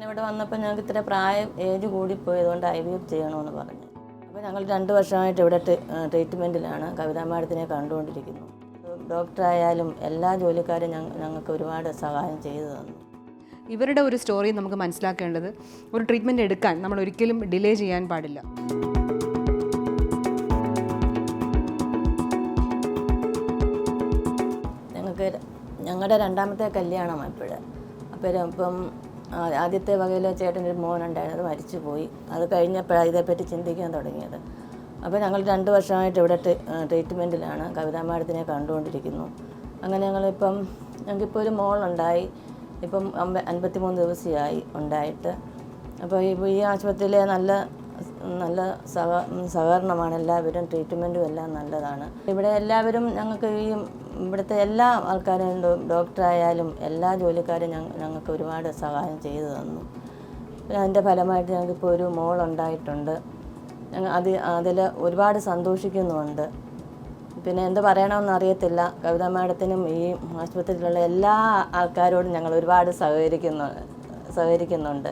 ഇങ്ങനെ ഇവിടെ വന്നപ്പോൾ ഞങ്ങൾക്ക് ഇത്ര പ്രായം ഏജ് കൂടിപ്പോയതുകൊണ്ട് ഐ വി എഫ് ചെയ്യണമെന്ന് പറഞ്ഞു. അപ്പോൾ ഞങ്ങൾ രണ്ട് വർഷമായിട്ട് ഇവിടെ ട്രീറ്റ്മെന്റിലാണ് കവിതാ മാഡത്തിനെ കണ്ടുകൊണ്ടിരിക്കുന്നു. ഡോക്ടറായാലും എല്ലാ ജോലിക്കാരും ഞങ്ങ- ഞങ്ങൾക്ക് ഒരുപാട് സഹായം ചെയ്തു തന്നു. ഇവരുടെ ഒരു സ്റ്റോറി നമുക്ക് മനസ്സിലാക്കേണ്ടത് ഒരു ട്രീറ്റ്മെന്റ് എടുക്കാൻ നമ്മൾ ഒരിക്കലും ഡിലേ ചെയ്യാൻ പാടില്ല. ഞങ്ങൾക്ക് ഞങ്ങളുടെ രണ്ടാമത്തെ കല്യാണം ഇപ്പോഴ്. അപ്പോൾ ഇപ്പം ആദ്യത്തെ വകയിൽ ചേട്ടനൊരു മോനുണ്ടായിരുന്നു അത് മരിച്ചു പോയി അത് കഴിഞ്ഞപ്പോഴാണ് ഇതേപ്പറ്റി ചിന്തിക്കാൻ തുടങ്ങിയത്. അപ്പോൾ ഞങ്ങൾ രണ്ട് വർഷമായിട്ട് ഇവിടെ ട്രീറ്റ്മെന്റിലാണ് കവിതാ മാഡത്തിനെ കണ്ടുകൊണ്ടിരിക്കുന്നു. അങ്ങനെ ഞങ്ങളിപ്പം ഞങ്ങൾക്കിപ്പോൾ ഒരു മോളുണ്ടായി. ഇപ്പം അമ്പ അൻപത്തിമൂന്ന് ദിവസമായി ഉണ്ടായിട്ട്. അപ്പോൾ ഈ ആശുപത്രിയിലെ നല്ല നല്ല സഹ സഹകരണമാണ്. എല്ലാവരും ട്രീറ്റ്മെന്റും എല്ലാം നല്ലതാണ്. ഇവിടെ എല്ലാവരും ഞങ്ങൾക്ക് ഈ ഇവിടുത്തെ എല്ലാ ആൾക്കാരും ഡോക്ടറായാലും എല്ലാ ജോലിക്കാരും ഞങ്ങ ഞങ്ങൾക്ക് ഒരുപാട് സഹായം ചെയ്തു തന്നു. പിന്നെ അതിന്റെ ഫലമായിട്ട് ഞങ്ങൾക്കിപ്പോൾ ഒരു മോളുണ്ടായിട്ടുണ്ട്. ഞങ്ങൾ അത് അതിൽ ഒരുപാട് സന്തോഷിക്കുന്നുമുണ്ട്. പിന്നെ എന്ത് പറയണമെന്ന് അറിയത്തില്ല. കവിത മാഡത്തിനും ഈ ആശുപത്രിയിലുള്ള എല്ലാ ആൾക്കാരോടും ഞങ്ങൾ ഒരുപാട് സഹകരിക്കുന്നു സഹകരിക്കുന്നുണ്ട്.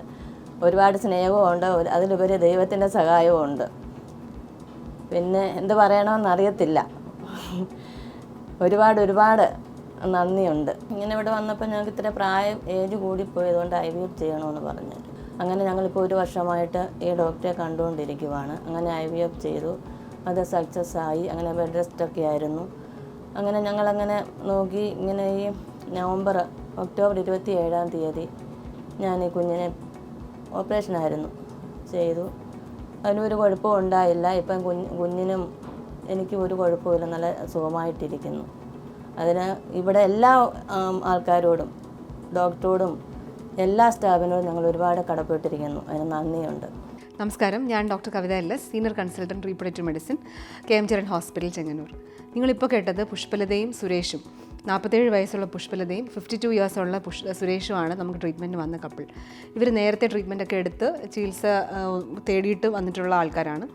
ഒരുപാട് സ്നേഹവും ഉണ്ട് അതിലുപരി ദൈവത്തിന്റെ സഹായവും ഉണ്ട് പിന്നെ എന്ത് പറയണമെന്ന് അറിയത്തില്ല. ഒരുപാട് ഒരുപാട് നന്ദിയുണ്ട്. ഇങ്ങനെ ഇവിടെ വന്നപ്പോൾ ഞങ്ങൾക്ക് ഇത്ര പ്രായം ഏജ് കൂടിപ്പോയതുകൊണ്ട് ഐ വി എഫ് ചെയ്യണമെന്ന് പറഞ്ഞു അങ്ങനെ ഞങ്ങളിപ്പോൾ ഒരു വർഷമായിട്ട് ഈ ഡോക്ടറെ കണ്ടുകൊണ്ടിരിക്കുവാണ്. അങ്ങനെ ഐ വി എഫ് ചെയ്തു. അത് സക്സസ് ആയി. അങ്ങനെ ബെഡ് റെസ്റ്റ് ഒക്കെ ആയിരുന്നു. അങ്ങനെ ഞങ്ങളങ്ങനെ നോക്കി ഇങ്ങനെ ഈ നവംബർ ഒക്ടോബർ ഇരുപത്തി ഏഴാം തീയതി ഞാൻ ഈ കുഞ്ഞിനെ ഓപ്പറേഷനായിരുന്നു. ചെയ്തു. അതിനൊരു കുഴപ്പവും ഉണ്ടായില്ല. ഇപ്പം കുഞ്ഞ് കുഞ്ഞിനും എനിക്കും ഒരു കുഴപ്പമില്ല നല്ല സുഖമായിട്ടിരിക്കുന്നു. അതിന് ഇവിടെ എല്ലാ ആൾക്കാരോടും ഡോക്ടറോടും എല്ലാ സ്റ്റാഫിനോടും ഞങ്ങൾ ഒരുപാട് കടപ്പെട്ടിരിക്കുന്നു. അതിന് നന്ദിയുണ്ട്. നമസ്കാരം. ഞാൻ doctor Kavitha L S senior consultant reproductive medicine K M Charan hospital Chengannur. നിങ്ങളിപ്പോൾ കേട്ടത് പുഷ്പലതയും സുരേഷും. നാൽപ്പത്തേഴ് വയസ്സുള്ള പുഷ്പലതയും ഫിഫ്റ്റി ടു ഇയേഴ്സുള്ള പുഷ് സുരേഷുമാണ് നമുക്ക് ട്രീറ്റ്മെന്റ് വന്ന കപ്പിൾ ഇവർ നേരത്തെ ട്രീറ്റ്മെന്റൊക്കെ എടുത്ത് ചികിത്സ തേടിയിട്ട് വന്നിട്ടുള്ള ആൾക്കാരാണ്.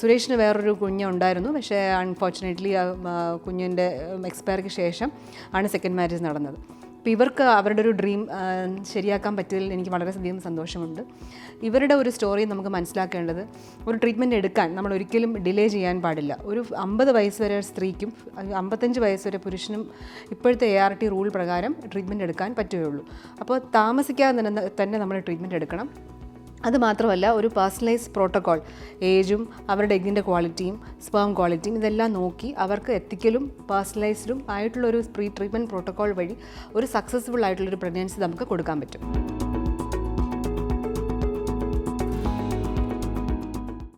സുരേഷിന് വേറൊരു കുഞ്ഞുണ്ടായിരുന്നു പക്ഷേ അൺഫോർച്ചുനേറ്റ്ലി കുഞ്ഞിന്റെ എക്സ്പയർക്ക് ശേഷം ആണ് സെക്കൻഡ് മാരേജ് നടന്നത്. അപ്പോൾ ഇവർക്ക് അവരുടെ ഒരു ഡ്രീം ശരിയാക്കാൻ പറ്റിയതിൽ എനിക്ക് വളരെയധികം സന്തോഷമുണ്ട്. ഇവരുടെ ഒരു സ്റ്റോറി നമുക്ക് മനസ്സിലാക്കേണ്ടത് ഒരു ട്രീറ്റ്മെന്റ് എടുക്കാൻ നമ്മൾ ഒരിക്കലും ഡിലേ ചെയ്യാൻ പാടില്ല. ഒരു അമ്പത് വയസ്സ് വരെ സ്ത്രീക്കും അമ്പത്തഞ്ച് വയസ്സ് വരെ പുരുഷനും ഇപ്പോഴത്തെ എ ആർ ടി റൂൾ പ്രകാരം ട്രീറ്റ്മെന്റ് എടുക്കാൻ പറ്റുകയുള്ളൂ. അപ്പോൾ താമസിക്കാതെ തന്നെ തന്നെ നമ്മൾ ട്രീറ്റ്മെന്റ് എടുക്കണം. അത് മാത്രമല്ല ഒരു പേഴ്സണലൈസ് പ്രോട്ടോകോൾ ഏജും അവരുടെ എഗ്ഗിന്റെ ക്വാളിറ്റിയും സ്പേം ക്വാളിറ്റിയും ഇതെല്ലാം നോക്കി അവർക്ക് എത്തിക്കലും പേഴ്സണലൈസ്ഡും ആയിട്ടുള്ള ഒരു പ്രീ ട്രീറ്റ്മെന്റ് പ്രോട്ടോകോൾ വഴി ഒരു സക്സസ്ഫുൾ ആയിട്ടുള്ളൊരു പ്രഗ്നൻസി നമുക്ക് കൊടുക്കാൻ പറ്റും.